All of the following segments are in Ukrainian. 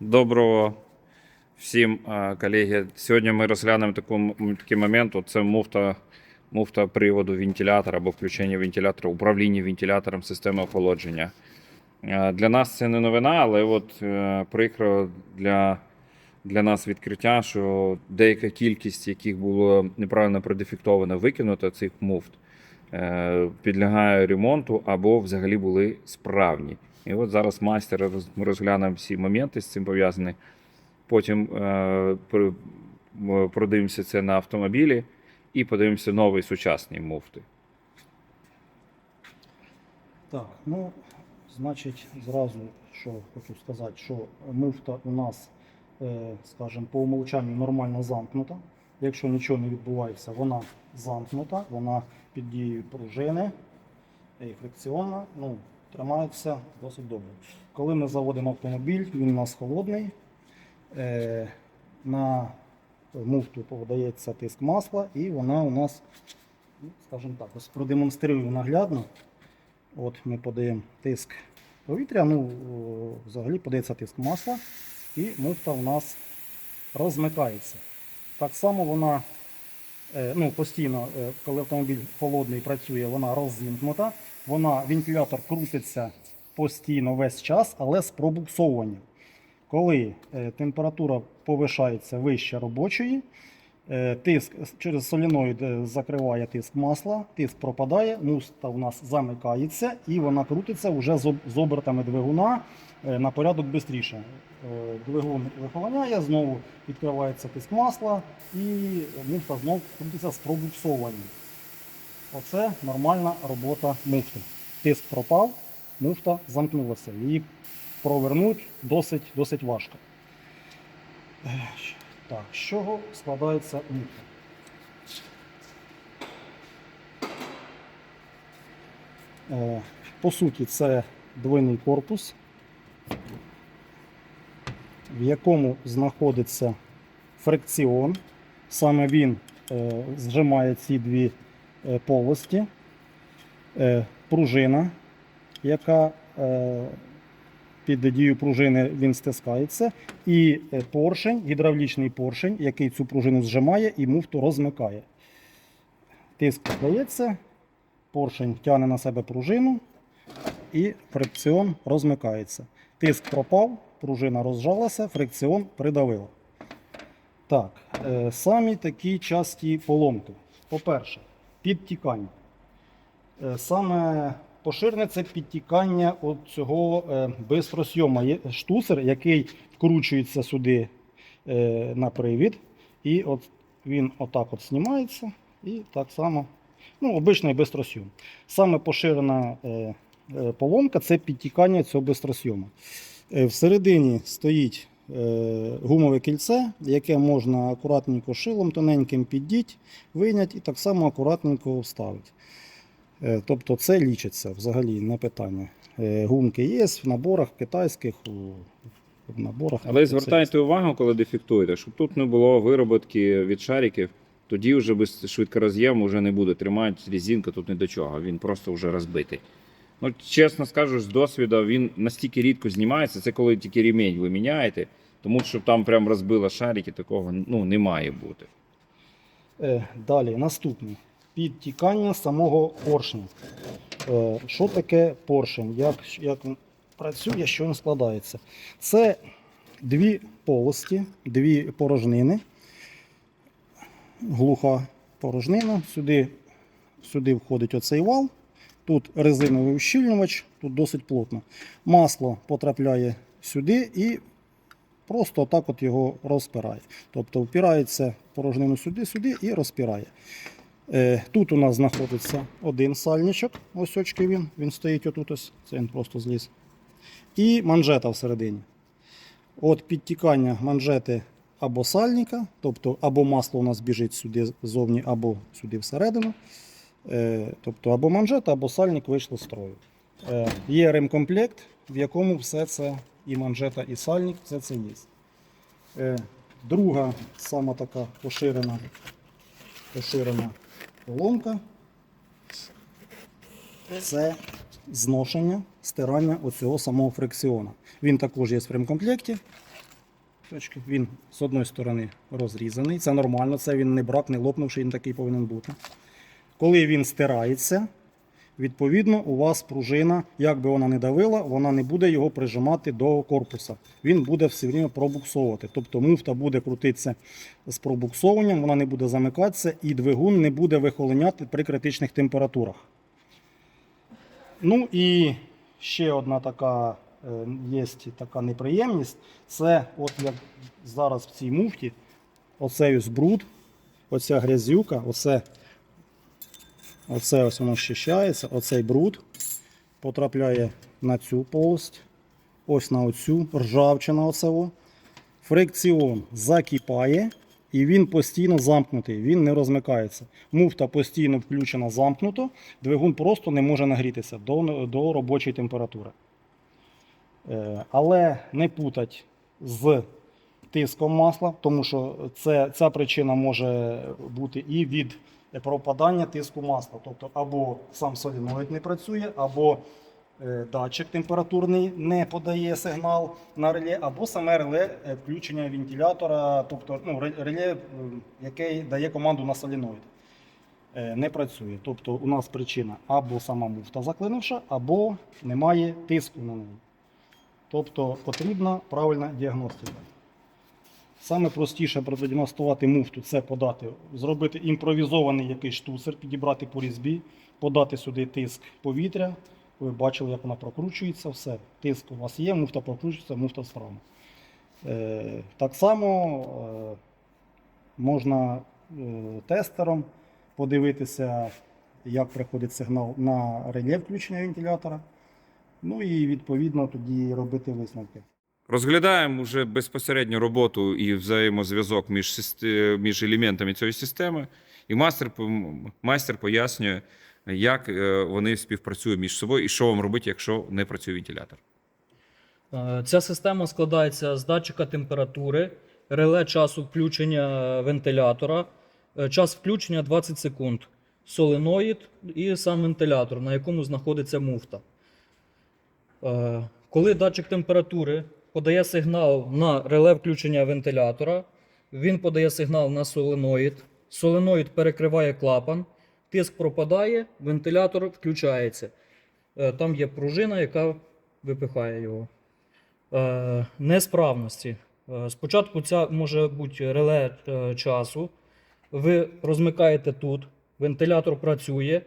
Доброго всім колеги. Сьогодні ми розглянемо таку, такий момент. Це муфта, муфта приводу вентилятора або включення вентилятора, управління вентилятором системи охолодження. Для нас це не новина, але от е, прикро для, для нас відкриття, що деяка кількість, яких було неправильно продефектовано, викинуто цих муфт, е, підлягає ремонту або взагалі були справні. І от зараз майстер розглянемо всі моменти з цим пов'язані. Потім е, продивимося це на автомобілі і подивимося нові сучасні муфти. Так, ну, значить, зразу що хочу сказати, що муфта у нас, е, скажімо, по умовчанню нормально замкнута. Якщо нічого не відбувається, вона замкнута, вона під дією пружини і фрикціонна, ну, тримається досить добре. Коли ми заводимо автомобіль, він у нас холодний. Е, на муфту подається тиск масла, і вона у нас, ну, скажімо так, ось продемонструю наглядно. От ми подаємо тиск повітря, ну взагалі подається тиск масла, і муфта у нас розмикається. Так само вона е, ну, постійно, е, коли автомобіль холодний працює, вона розімкнута. Вона, вентилятор крутиться постійно весь час, але з пробуксовуванням. Коли е, температура повишається вище робочої, Е, Тиск через соліноїд е, закриває тиск масла, тиск пропадає, муфта у нас замикається і вона крутиться вже з обертами двигуна на порядок швидше. Двигун вихолоняє, знову відкривається тиск масла і муфта знову крутиться з пробуксованням. Оце нормальна робота муфти. Тиск пропав, муфта замкнулася. Її провернути досить, досить важко. Так, з чого складається муфта? Е, По суті, це двойний корпус, в якому знаходиться фрикціон. Саме він е, зжимає ці дві полості, Е, пружина, яка е, під дією пружини він стискається, і е, поршень, гідравлічний поршень, який цю пружину зжимає і муфту розмикає. Тиск подається, поршень тягне на себе пружину і фрикціон розмикається. Тиск пропав, пружина розжалася, фрикціон придавило. Так, е, самі такі часті поломки. По-перше, підтікання. Е, Саме поширене це підтікання от цього е. Є штуцер, який вкручується сюди е, на привід. І от він отак от знімається. І так само, ну, обичний бистросйом. Саме поширена поломка це підтікання цього бистросйома. Е, Всередині стоїть гумове кільце, яке можна акуратненько шилом тоненьким піддіть, вийняти і так само акуратненько вставити. Е, Тобто це лічиться взагалі не питання. Е, Гумки є в наборах китайських, в наборах. Але звертайте увагу, коли дефектуєте, щоб тут не було вироботки від шариків, тоді вже без швидкороз'єму вже не буде тримати резинка тут ні до чого, він просто вже розбитий. Ну, чесно скажу, з досвіду він настільки рідко знімається, це коли тільки ремінь ви міняєте, тому що там прям розбило шарики, такого ну, не має бути. Е, Далі, наступне. Підтікання самого поршня. Е, Що таке поршень? Як, як він працює, що він складається? Це дві полості, дві порожнини. Глуха порожнина. Сюди, сюди входить оцей вал. Тут резиновий ущільнювач, тут досить плотно. Масло потрапляє сюди і просто так от його розпирає. Тобто впирається порожнину сюди, сюди і розпирає. Е, Тут у нас знаходиться один сальничок, ось очки він, він стоїть отут ось, це він просто зліз. І манжета всередині. От підтікання манжети або сальника, тобто або масло у нас біжить сюди ззовні, або сюди всередину. Е, Тобто або манжета, або сальник вийшли з строю. Е, Є ремкомплект, в якому все це і манжета, і сальник, все це є. Е, Друга сама така поширена, поширена поломка. Це зношення, стирання оцього самого фрикціона. Він також є в ремкомплекті. Він з одної сторони розрізаний. Це нормально, це він не брак, не лопнувший, він такий повинен бути. Коли він стирається, відповідно, у вас пружина, як би вона не давила, вона не буде його прижимати до корпуса. Він буде все время пробуксовувати. Тобто муфта буде крутитися з пробуксовуванням, вона не буде замикатися і двигун не буде вихолоняти при критичних температурах. Ну і ще одна така е, є така неприємність. Це от як зараз в цій муфті, оцей ось бруд, оця грязюка, оце, оце ось воно щищається, оцей бруд потрапляє на цю полость, ось на оцю ржавчина оцево. Фрикціон закипає і він постійно замкнутий, він не розмикається. Муфта постійно включена замкнуто, двигун просто не може нагрітися до, до робочої температури. Е, Але не путать з тиском масла, тому що це, ця причина може бути і від пропадання тиску масла. Тобто або сам соліноїд не працює, або е, датчик температурний не подає сигнал на реле, або саме реле е, включення вентилятора, тобто ну, реле, е, який дає команду на соліноїд. е, Не працює. Тобто у нас причина або сама муфта заклинивша, або немає тиску на неї. Тобто потрібна правильна діагностика. Саме простіше продіагностувати муфту це подати, зробити імпровізований якийсь штуцер, підібрати по різьбі, подати сюди тиск повітря. Ви бачили, як вона прокручується, все. Тиск у вас є, муфта прокручується, муфта справа. Е, так само е, можна е, тестером подивитися, як приходить сигнал на реле включення вентилятора. Ну і відповідно тоді робити висновки. Розглядаємо вже безпосередньо роботу і взаємозв'язок між, між елементами цієї системи. І майстер, майстер пояснює, як е, вони співпрацюють між собою і що вам робити, якщо не працює вентилятор. Е, Ця система складається з датчика температури, реле часу включення вентилятора, е, час включення 20 секунд, соленоїд і сам вентилятор, на якому знаходиться муфта. Коли датчик температури подає сигнал на реле включення вентилятора, він подає сигнал на соленоїд. Соленоїд перекриває клапан, тиск пропадає, вентилятор включається. Е, Там є пружина, яка випихає його. Е, Несправності. Е, Спочатку це може бути реле часу. Ви розмикаєте тут, вентилятор працює,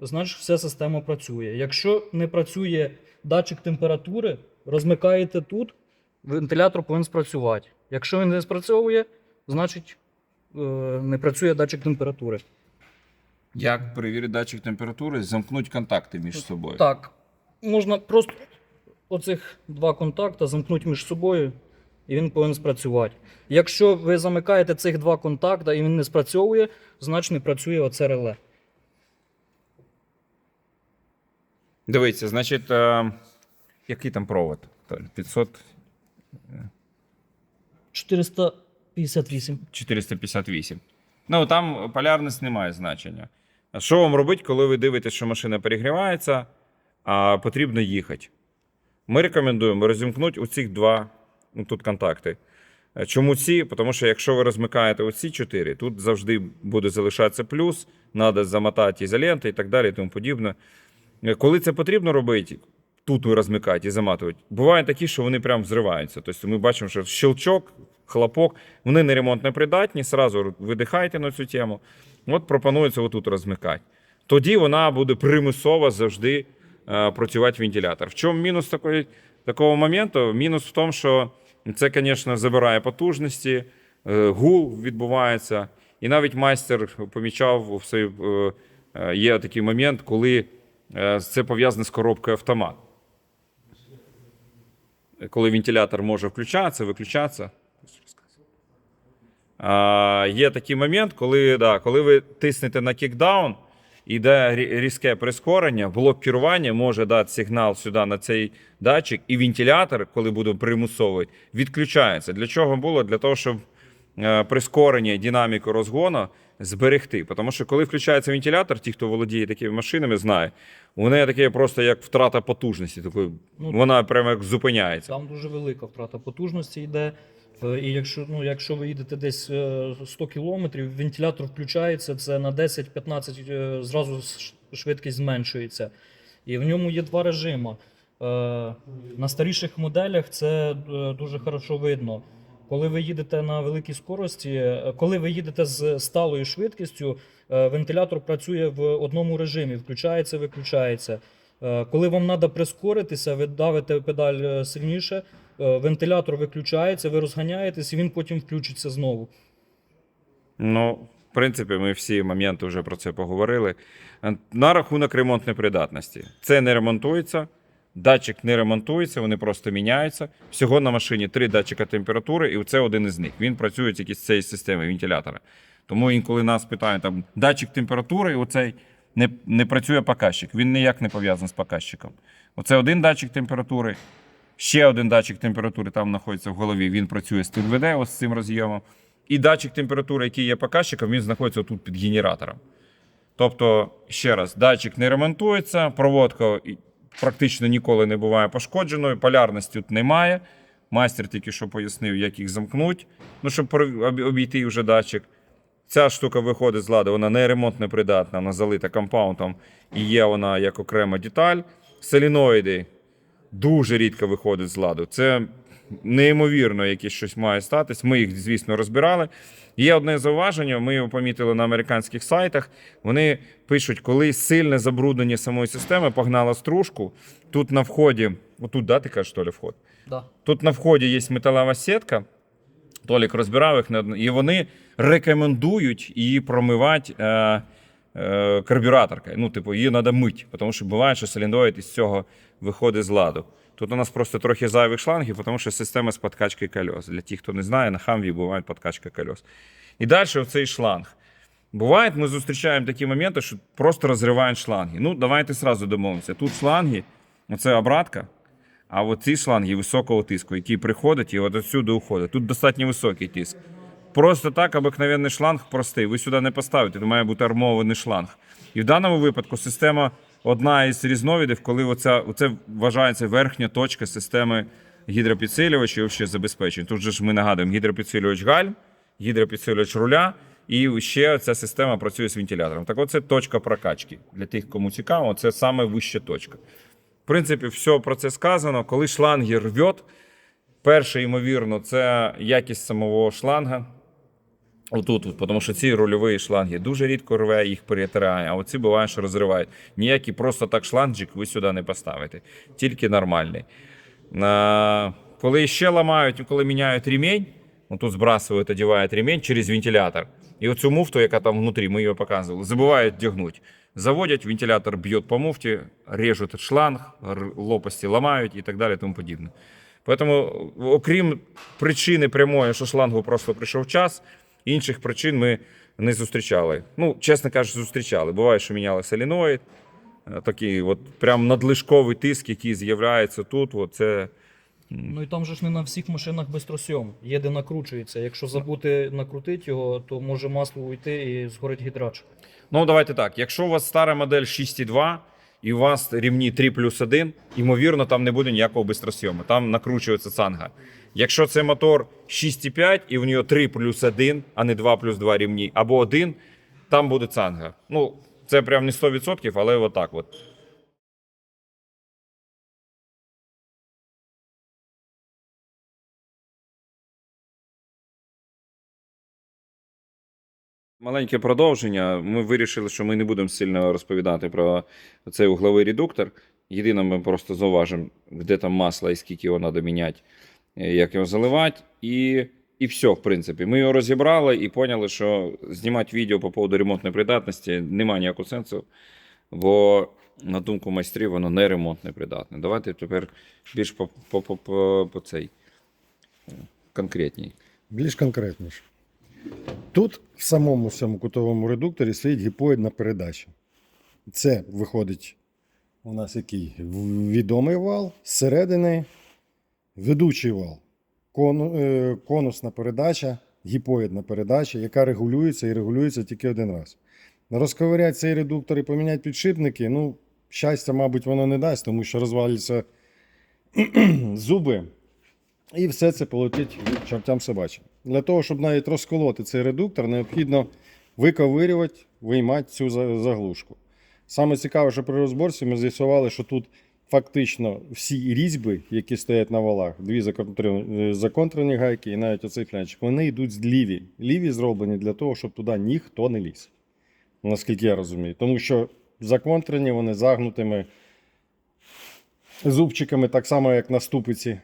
значить вся система працює. Якщо не працює датчик температури, розмикаєте тут, вентилятор повинен спрацювати. Якщо він не спрацьовує, значить е, не працює датчик температури. Як перевірити датчик температури, замкнути контакти між собою. Так, можна просто оцих два контакти замкнути між собою, і він повинен спрацювати. Якщо ви замикаєте цих два контакти і він не спрацьовує, значить не працює оце реле. Дивіться, значить, е, який там провод? 500, 458. 458. Ну, там полярність не має значення. Що вам робити, коли ви дивитесь, що машина перегрівається, а потрібно їхати? Ми рекомендуємо розімкнути оці два ну, тут контакти. Чому ці? Тому що якщо ви розмикаєте оці чотири, тут завжди буде залишатися плюс, треба замотати ізолентою і так далі, і тому подібне. Коли це потрібно робити, тут ви розмикаєте і заматують. Буває такі, що вони прям взриваються. Тобто ми бачимо, що щелчок, хлопок, вони не ремонтно придатні, сразу видихайте на цю тему. От пропонується отут розмикати. Тоді вона буде примусово завжди е, працювати вентилятор. В чому мінус такої, такого моменту? Мінус в тому, що це, звісно, забирає потужності, е, гул відбувається. І навіть майстер помічав, в цей, е, є такий момент, коли це пов'язане з коробкою автомат. Коли вентилятор може включатися, виключатися. А, є такий момент, коли, да, коли ви тиснете на кікдаун, іде різке прискорення, блок керування може дати сигнал сюди на цей датчик, і вентилятор, коли буде примусовий, відключається. Для чого було? Для того, щоб прискорення динаміку розгону зберегти. Тому що коли включається вентилятор, ті, хто володіє такими машинами, знає, у неї таке просто як втрата потужності. Такої, Ну, вона прямо як зупиняється. Там дуже велика втрата потужності йде. Е, І якщо, ну, якщо ви їдете десь е, 100 кілометрів, вентилятор включається, це на 10-15 е, зразу швидкість зменшується. І в ньому є два режими. Е, На старіших моделях це е, дуже хорошо видно. Коли ви їдете на великій скорості, е, коли ви їдете з сталою швидкістю, е, вентилятор працює в одному режимі, включається, виключається. Е, Коли вам треба прискоритися, ви давите педаль сильніше, вентилятор виключається, ви розганяєтесь, і він потім включиться знову. Ну, в принципі, ми всі моменти вже про це поговорили. На рахунок ремонтної придатності. Це не ремонтується, датчик не ремонтується, вони просто міняються. Всього на машині три датчика температури, і це один із них. Він працює тільки з цієї системи вентилятора. Тому інколи нас питають, там датчик температури, і оцей не, не працює показчик. Він ніяк не пов'язаний з показчиком. Оце один датчик температури, ще один датчик температури там знаходиться в голові. Він працює з ТВД, ось з цим роз'ємом. І датчик температури, який є показчиком, він знаходиться тут під генератором. Тобто, ще раз, датчик не ремонтується, проводка практично ніколи не буває пошкодженою, полярності тут немає. Майстер тільки що пояснив, як їх замкнуть, ну, щоб обійти вже датчик. Ця штука виходить з ладу, вона не ремонтно придатна, вона залита компаундом і є вона як окрема деталь. Соліноїди дуже рідко виходять з ладу. Це неймовірно, якесь щось має статись. Ми їх, звісно, розбирали. Є одне зауваження, ми його помітили на американських сайтах. Вони пишуть, коли сильне забруднення самої системи погнало стружку. Тут на вході, отут, да, ти кажеш, що ли, вход? Да. Тут на вході є металева сітка. Толік розбирав їх, і вони рекомендують її промивати е, е, карбюраторкою. Ну, типу, її треба мити, тому що буває, що солідоїд із цього виходить з ладу. Тут у нас просто трохи зайвих шлангів, тому що система з подкачки кольос. Для тих, хто не знає, на хамві буває подкачка кольос. І далі оцей шланг. Буває, ми зустрічаємо такі моменти, що просто розривають шланги. Ну, давайте сразу домовимося. Тут шланги, оце обратка, а от ці шланги високого тиску, які приходять і от отсюди уходять. Тут достатньо високий тиск. Просто так, обикновенний шланг простий. Ви сюди не поставите, тут має бути армований шланг. І в даному випадку система одна із різновидів, коли оця, оце вважається верхня точка системи гідропідсилювача і взагалі забезпечень. Тут же ж ми нагадуємо гідропідсилювач гальм, гідропідсилювач руля, і ще ця система працює з вентилятором. Так, оце точка прокачки. Для тих, кому цікаво, це саме вища точка. В принципі, все про це сказано. Коли шланги рвет, перше, ймовірно, це якість самого шланга. Отут, тому що ці рульові шланги дуже рідко рве, їх перетирає, а оці буває, що розривають. Ніякий просто так шланджик ви сюди не поставите, тільки нормальний. А, коли ще ламають, коли міняють ремінь, тут збрасують, одягають ремінь через вентилятор. І оцю муфту, яка там внутрі, ми її показували, забувають вдягнути. Заводять, вентилятор б'є по муфті, режуть шланг, лопасті ламають і так далі, тому подібне. Тому, окрім причини прямої, що шлангу просто прийшов час, інших причин ми не зустрічали. Ну, чесно кажучи, зустрічали. Буває, що міняли соліноїд, е, такий от прям надлишковий тиск, який з'являється тут. От це Ну і там же ж не на всіх машинах безтросьом. Є де накручується. Якщо забути накрутити його, то може масло уйти і згорить гідрач. Ну, давайте так. Якщо у вас стара модель 6.2 і у вас рівні 3 плюс 1, ймовірно, там не буде ніякого бистросйому. Там накручується цанга. Якщо це мотор 6.5 і в нього 3 плюс 1, а не 2 плюс 2 рівні, або 1, там буде цанга. Ну, це прям не 100%, але отак от. Маленьке продовження. Ми вирішили, що ми не будемо сильно розповідати про цей угловий редуктор. Єдине, ми просто зауважимо, де там масло і скільки його треба міняти, як його заливати. І, і все, в принципі. Ми його розібрали і поняли, що знімати відео по поводу ремонтної придатності немає ніякого сенсу, бо, на думку майстрів, воно не ремонтне придатне. Давайте тепер більш по, цей е, конкретній. Більш конкретніше. Тут в самому цьому кутовому редукторі стоїть гіпоїдна передача. Це виходить у нас який відомий вал, зсередини ведучий вал, е, конусна передача, гіпоїдна передача, яка регулюється і регулюється тільки один раз. Розковиряти цей редуктор і поміняти підшипники, ну, щастя, мабуть, воно не дасть, тому що розваляться зуби І все це полетить чортям собачим. Для того, щоб навіть розколоти цей редуктор, необхідно виковирювати, виймати цю заглушку. Саме цікаве, що при розборці ми з'ясували, що тут фактично всі різьби, які стоять на валах, дві законтрені, е, гайки і навіть оцей флянчик, вони йдуть з ліві. Ліві зроблені для того, щоб туди ніхто не ліз. Наскільки я розумію. Тому що законтрені вони загнутими зубчиками, так само, як на ступиці.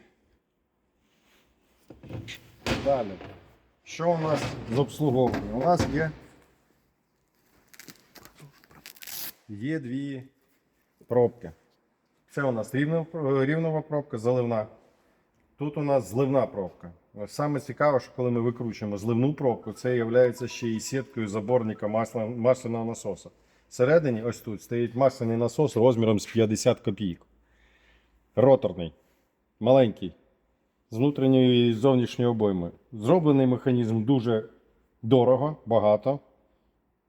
Далі. Що у нас з обслуговуванням? У нас є. Є дві пробки. Це у нас рівнова, пробка, заливна. Тут у нас зливна пробка. Саме цікаве, що коли ми викручуємо зливну пробку, це є ще і сіткою заборника масляного насоса. Всередині, ось тут, стоїть масляний насос розміром з 50 копійок. Роторний, маленький, з внутрішньою і зовнішньою обоймою. Зроблений механізм дуже дорого, багато.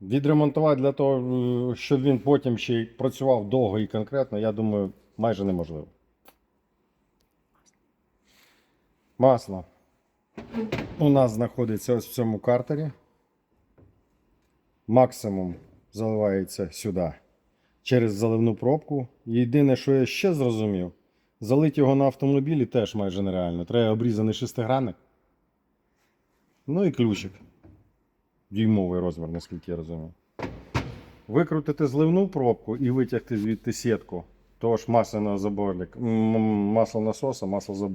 Відремонтувати для того, щоб він потім ще працював довго і конкретно, я думаю, майже неможливо. Масло у нас знаходиться ось в цьому картері. Максимум заливається сюди через заливну пробку. Єдине, що я ще зрозумів, залити його на автомобілі теж майже нереально. Треба обрізаний шестигранник. Ну і ключик. Дюймовий розмір, наскільки я розумію. Викрутити зливну пробку і витягти звідти сітку того ж масляного заборника, масло насоса, масло.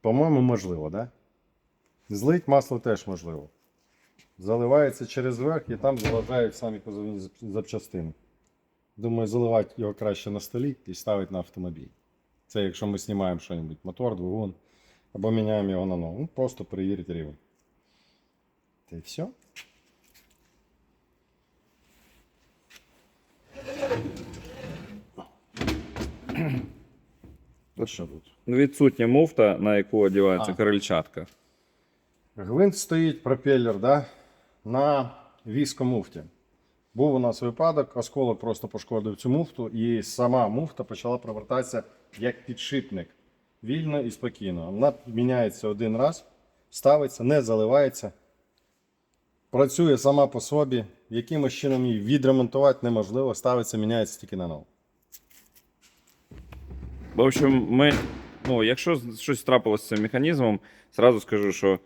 По-моєму, можливо? Да? Злить масло теж можливо. Заливається через верх і там залажають самі кузовні запчастини. Думаю, заливати його краще на столі і ставити на автомобіль. Це якщо ми знімаємо щось, мотор, двигун, або міняємо його на нову. Ну, просто перевірити рівень. Та й все. От що тут? Відсутня муфта, на яку одягається А. крильчатка. Гвинт стоїть, пропеллер, да? на віскомуфті. Був у нас випадок, осколок просто пошкодив цю муфту, і сама муфта почала провертатися як підшипник. Вільно і спокійно. Вона міняється один раз, ставиться, не заливається. Працює сама по собі. Якимось чином її відремонтувати неможливо, ставиться, міняється тільки на нову. В общем, ми, ну, якщо щось трапилося з цим механізмом, зразу скажу, що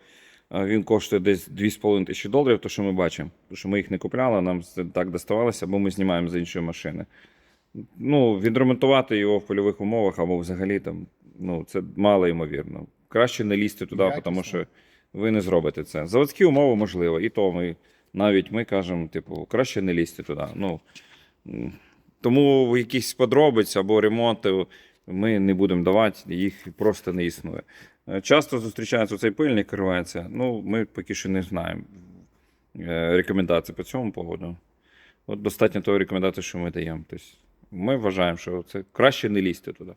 е, він коштує десь 2,5 тисячі доларів, то що ми бачимо. Тому що ми їх не купляли, нам так доставалося, бо ми знімаємо з іншої машини. Ну, відремонтувати його в польових умовах або взагалі там, ну, це мало ймовірно. Краще не лізти туди, тому що ви не зробите це. Заводські умови можливо, і то ми навіть ми кажемо, типу, краще не лізти туди. Ну, тому якісь подробиць або ремонти ми не будемо давати, їх просто не існує. Е, Часто зустрічається цей пильник, керується. Ну, ми поки що не знаємо е, рекомендацій по цьому поводу. От достатньо того рекомендації, що ми даємо. Тобто ми вважаємо, що це краще не лізти туди.